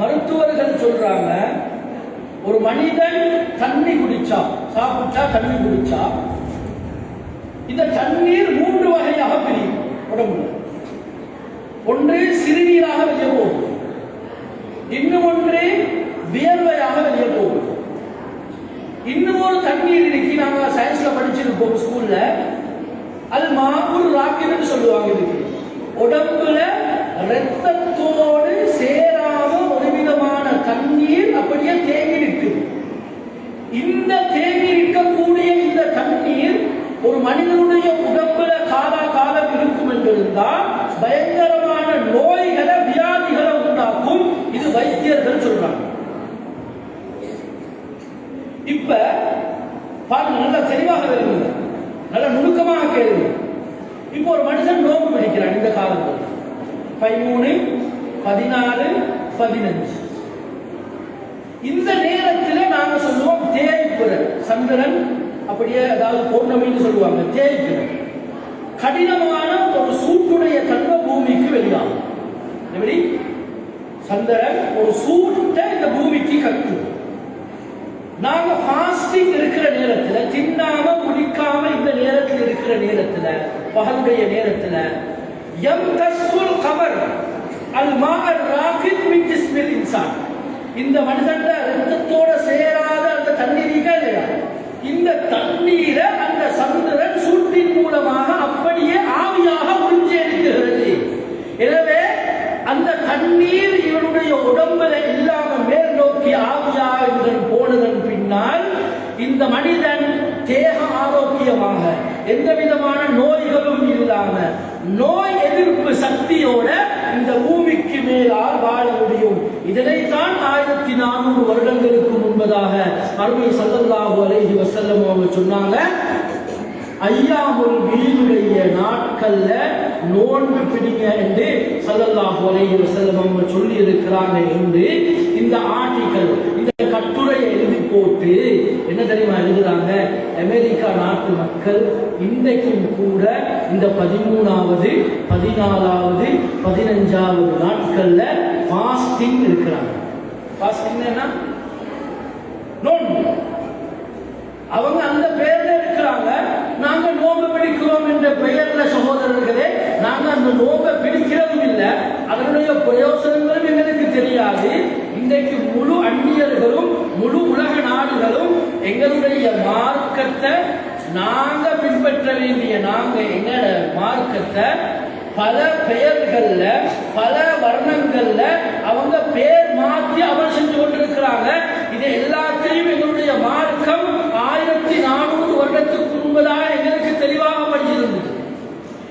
மருத்துவர்கள் சொல்றாங்க ஒரு மனிதன் தண்ணி குடிச்சா சாப்பிட்டா தண்ணி குடிச்சா இந்த தண்ணீர் மூன்று வகையாக பிரியும் உடம்புல. ஒன்று சிறுநீராக வெளியே போகும். இன்னும் ஒன்று வியர்வையாக வெளியே போகும். இன்னும் ஒரு தண்ணீர் இன்னைக்கு நாங்க சயின்ஸ்ல படிச்சிருப்போம் ஸ்கூல்ல அது மாபூர் ராக்கின்னு சொல்லுவாங்க இதுக்கு. உடம்புல ரத்தத்தோடு சே ஒரு விதமான தண்ணீர் அப்படியே தேங்கி நிற்குது இந்த தேங்கி இருக்கக்கூடிய இந்த தண்ணீர் ஒரு மனிதனுடைய உடம்புல காலா காலம் இருக்கும் பயங்கரமான நோய்களை வியாதிகளை உண்டாக்கும். இது வைத்தியர்கள் சொல்றாங்க. இப்ப பாருங்க நல்லா தெளிவாக வருங்க நல்ல நுணுக்கமாக கேளுங்க. இப்போ ஒரு மனுஷன் நோம்பு பிடிக்கிறான் இந்த காலத்தில். பதிமூணு பதினாலு பதினஞ்சு. இந்த நேரத்தில் நாங்க சொல்லுவோம் தேய்ப்புற சந்திரன் அப்படியே அதாவது பௌர்ணமின்னு சொல்லுவாங்க தேய்ப்புற கடினமான ஒரு சூட்டுடைய தன்மை பூமிக்கு வெளியாகும் எப்படி சந்திரன் ஒரு சூட்டை இந்த பூமிக்கு கட்டும் நாங்க ஃபாஸ்டிங் இருக்கிற நேரத்துல தின்னாம குடிக்காம இந்த நேரத்தில் இருக்கிற நேரத்துல பகலுடைய நேரத்துல எம் தஸ்வல் கமர் அல் மாஅல் ராகித் மின் ஜிஸ்மில் இன்சான். இந்த மனிதன்ட ரத்தத்தோட சேராத அந்த தண்ணீர் இருக்கா இல்லையா இந்த தண்ணீரை அந்த சந்திரன் சூட்டின் மூலமாக அப்படியே ஆவியாக உறிஞ்செடுக்கிறது எனவே அந்த தண்ணீர் இவனுடைய உடம்புல இல்லாம மேல் நோக்கி ஆவியாக போனதன் பின்னால் இந்த மனிதன் தேக ஆரோக்கியமாக எந்த விதமான நோய்களும் இல்லாம நோய் எதிர்ப்பு சக்தியோட இந்த பூமிக்கு மேலால் வாழ முடியும். இதனைத்தான் ஆயிரத்தி நானூறு வருடங்களுக்கு முன்பதாக அருமை சல்லல்லாஹு அலைஹி வசல்லம் அவங்க சொன்னாங்க. ஐயாமுல் வீடுடைய நாட்கள்ல நோன்பு பிடிங்க என்று சல்லல்லாஹு அலைஹி வஸல்லம் அவங்க சொல்லி இருக்கிறாங்க என்று இந்த ஆர்டிக்கல் இந்த கட்டுரையை எழுதி போட்டு என்ன தெரியுமா எழுதுறாங்க? அமெரிக்கா நாட்டு மக்கள் இன்றைக்கும் கூட இந்த பதிமூணாவது பதினாலாவது பதினஞ்சாவது நாட்கள்ல ஃபாஸ்டிங் இருக்கிறாங்க. ஃபாஸ்டிங் என்ன நோன்பு. அவங்க அந்த பேர்ல இருக்கிறாங்க. என்ற பெயர்ல சகோதரர்களே நாங்க அந்த நோன்பை பிடிக்கிறதும் இல்லை அதனுடைய பிரயோசனங்களும் எங்களுக்கு தெரியாது. இன்றைக்கு முழு அந்நியர்களும் முழு உலக நாடுகளும் எங்களுடைய மார்க்கத்தை நாங்க பின்பற்ற வேண்டிய நாங்க எங்களோட மார்க்கத்தை பல பெயர்கள்ல பல வர்ணங்கள்ல அவங்க பேர் மாற்றி அமல் செஞ்சு கொண்டிருக்கிறாங்க. இது எல்லாத்தையும் எங்களுடைய மார்க்கம் ஆயிரத்தி நானூறு வருடத்துக்கு முன்பதாக எங்களுக்கு தெளிவாக படிச்சிருந்தது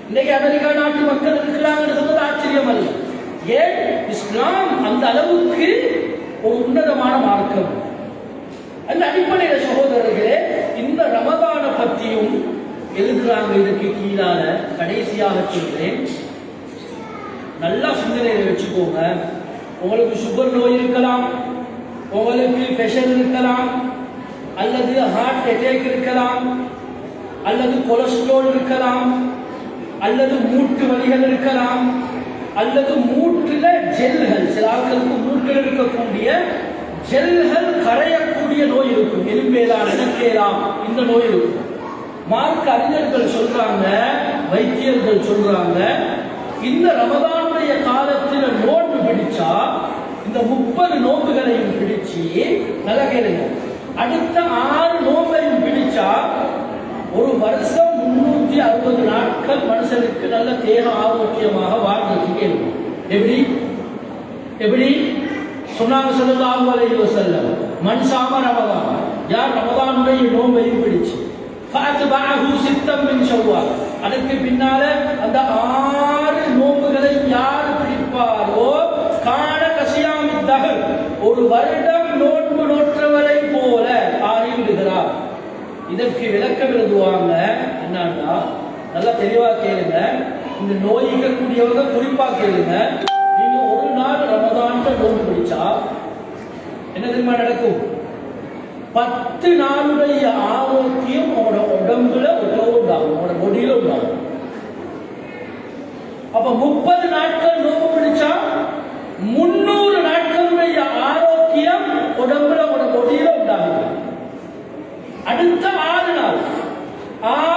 இன்னைக்கு அமெரிக்கா நாட்டு மக்கள் இருக்கிறாங்கன்னு சொன்னது ஆச்சரியம் அல்ல ஏன்? இஸ்லாம் அந்த அளவுக்கு ஒரு உன்னதமான மார்க்கம். அந்த அடிப்படையில் சகோதரர்களே இந்த ரமதான பற்றியும் எழுதுறாங்க இதுக்கு கீழால. கடைசியாக சொல்றேன். நல்லா சிந்தனையில வச்சுக்கோங்க. உங்களுக்கு சுகர் நோய் இருக்கலாம். உங்களுக்கு பிரஷர் இருக்கலாம். அல்லது ஹார்ட் அட்டாக் இருக்கலாம். அல்லது கொலஸ்ட்ரால் இருக்கலாம். அல்லது மூட்டு வலிகள் இருக்கலாம். அல்லது மூட்டுல ஜெல்கள் சில ஆட்களுக்கு மூட்டில் இருக்கக்கூடிய ஜெல்கள் கரையக்கூடிய நோய் இருக்கும். எலும்பேலாம் இனக்கேலாம் இந்த நோய் இருக்கும். மார்க்க அறிஞர்கள் சொல்றாங்க வைத்தியர்கள் சொல்றாங்க இந்த ரமதானுடைய காலத்தில் நோன்பு பிடிச்சா இந்த முப்பது நோன்புகளையும் பிடிச்சு நல்ல கேளுங்க. அடுத்த ஆறு நோன்பையும் பிடிச்சா ஒரு வருஷம் அறுபது மனுஷனுக்கு நல்ல தேக ஆரோக்கியமாக வாழ்றதுக்கு இருக்கும் எப்படி? எப்படி? சொன்னாங்க சொல்லலாம் அலைஹி செல்ல மனுஷாம சாம ரமதான். யார் ரமதானுடைய நோம்பையும் பிடிச்சு? ஃபஅத்பஅஹு சித்தம் சொல்வார் அதற்கு அதுக்கு பின்னால அந்த ஆறு நோன்புகளை யார் பிடிப்பாரோ காண கசியாமி தகர் ஒரு வருடம் நோன்பு நோற்றவரை போல ஆகிவிடுகிறார் இதற்கு விளக்கம் எழுதுவாங்க என்னன்னா நல்லா தெளிவா கேளுங்க. இந்த நோய்க்க கூடியவங்க குறிப்பா கேளுங்க. நீங்க ஒரு நாள் ரமதான் நோன்பு பிடிச்சா என்ன தெரியுமா நடக்கும்? பத்து நாளுடைய ஆரோக்கியம் உங்களோட உடம்புல உடவு உண்டாகும். உங்களோட பொடியில உண்டாகும். அப்ப முப்பது நாட்கள் நோம்பு பிடிச்சா முன்னூறு நாட்களுடைய ஆரோக்கியம் உடம்புல உங்களோட பொடியில உண்டாகும் அடுத்த ஆறு நாள். ஆறு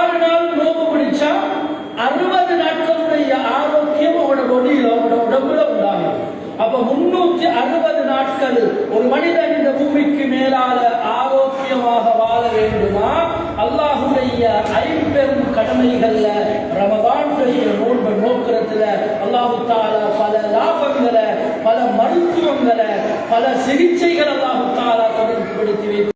அறுபது நாட்கள் ஒரு மனிதன் இந்த பூமிக்கு மேலால ஆரோக்கியமாக வாழ வேண்டுமா? அல்லாஹுடைய ஐம்பெரும் கடமைகள்ல ரமதானுடைய நோன்பு நோக்கிறதுல அல்லாஹு தால பல லாபங்களை பல மருத்துவங்களை பல சிகிச்சைகள் அல்லாஹு தாலா தொடர்புபடுத்தி